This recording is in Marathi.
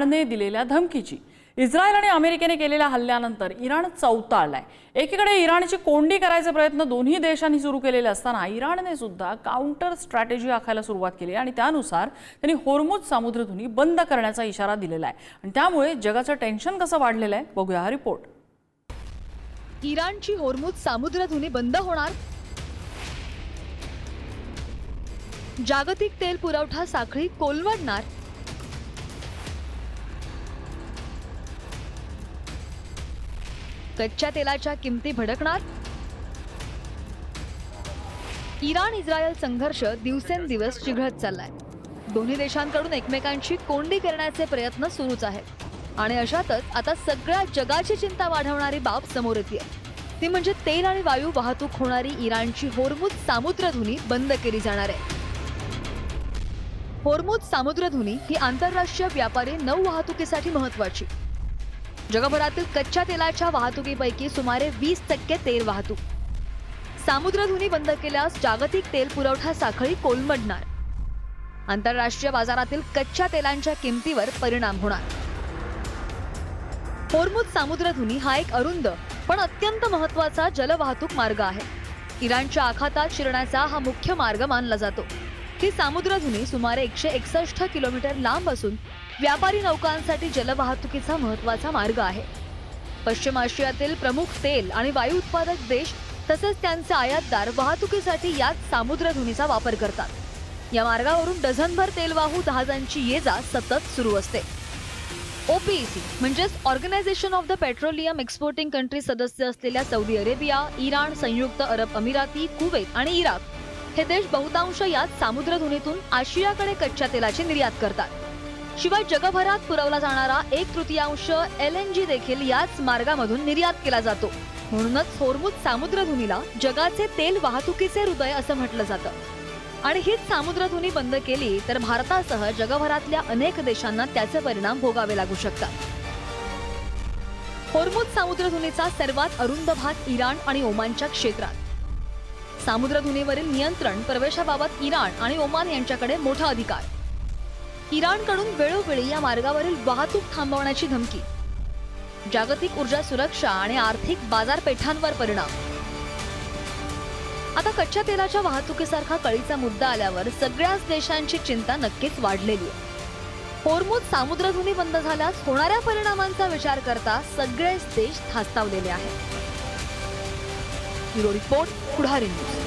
इराणने दिलेल्या धमकीची. इस्रायल आणि अमेरिकेने केलेल्या हल्ल्यानंतर इराण चौताळलाय. एकीकडे इराणची कोंडी करायचे प्रयत्न दोन्ही देशांनी सुरू केलेले असताना इराणने सुद्धा काउंटर स्ट्रॅटेजी आखायला सुरुवात केली आणि त्यानुसार त्यांनी होर्मुज सामुद्रधुनी बंद करण्याचा इशारा दिलेला आहे. आणि त्यामुळे जगाचं टेन्शन कसं वाढलेलं आहे? बघूया हा रिपोर्ट इराणची होर्मुज सामुद्रधुनी बंद होणार? जागतिक तेल पुरवठा साखळी कोलवडणार? कच्च्या तेलाच्या किमती भडकणार? इराण इस्रायल संघर्ष दिवसेंदिवस चिघळत चाललाय. दोन्ही देशांकडून एकमेकांची कोंडी करण्याचे प्रयत्न सुरूच आहेत. आणि अशातच आता सगळ्या जगाची चिंता वाढवणारी बाब समोर येते ती म्हणजे तेल आणि वायू वाहतूक होणारी इराणची होर्मुज सामुद्रधुनी बंद केली जाणार आहे. होर्मुज सामुद्रधुनी ही आंतरराष्ट्रीय व्यापारी नौ वाहतुकीसाठी महत्वाची जगभरातील कच्च्या तेलाच्या वाहतुकीपैकी सुमारे वीस टक्के तेल वाहतूक. सामुद्रधुनी बंद केल्यास जागतिक तेल पुरवठा साखळी कोलमडणार. आंतरराष्ट्रीय बाजारातील कच्च्या तेलांच्या किमतीवर परिणाम होणार. होर्मुज सामुद्रधुनी हा एक अरुंद पण अत्यंत महत्त्वाचा जलवाहतूक मार्ग आहे. इराणच्या आखातात शिरण्याचा हा मुख्य मार्ग मानला जातो. ही सामुद्रधुनी सुमारे एकशे एकसष्ट किलोमीटर लांब असून व्यापारी नौकांसाठी जलवाहतुकीचा महत्त्वाचा मार्ग आहे. पश्चिम आशियातील प्रमुख तेल आणि वायू उत्पादक देश तसेच त्यांचे आयातदार वाहतुकीसाठी यात सामुद्रधुनीचा वापर करतात. या मार्गावरून डझनभर तेलवाहू जहाजांची ये जा सतत सुरू असते. ओपीईसी म्हणजेच organisation of the petroleum exporting country सदस्य असलेल्या सौदी अरेबिया इराण संयुक्त अरब अमिराती कुवेत आणि इराक हे देश बहुतांश याच सामुद्रधुनीतून आशियाकडे कच्च्या तेलाची निर्यात करतात. शिवाय जगभरात पुरवला जाणारा एक तृतीयांश एल एन जी देखील याच मार्गामधून निर्यात केला जातो. म्हणूनच होर्मुज सामुद्रधुनीला जगाचे तेल वाहतुकीचे हृदय असं म्हटलं जातं. आणि हीच सामुद्रधुनी बंद केली तर भारतासह जगभरातल्या अनेक देशांना त्याचे परिणाम भोगावे लागू शकतात. होर्मुज सामुद्रधुनीचा सर्वात अरुंद भाग इराण आणि ओमानच्या क्षेत्रात. सामुद्रधुनीवरील नियंत्रण प्रवेशाबाबत इराण आणि ओमान यांच्याकडे मोठा अधिकार. इराणकडून वेळोवेळी या मार्गावरील वाहतूक थांबवण्याची धमकी. जागतिक ऊर्जा सुरक्षा आणि आर्थिक बाजारपेठांवर परिणाम. आता कच्च्या तेलाच्या वाहतुकीसारखा कळीचा मुद्दा आल्यावर सगळ्याच देशांची चिंता नक्कीच वाढलेली आहे. होरमुद सामुद्रधुनी बंद झाल्यास होणाऱ्या परिणामांचा विचार करता सगळेच देश थास्तावलेले आहेत. Bureau report Pudhari news.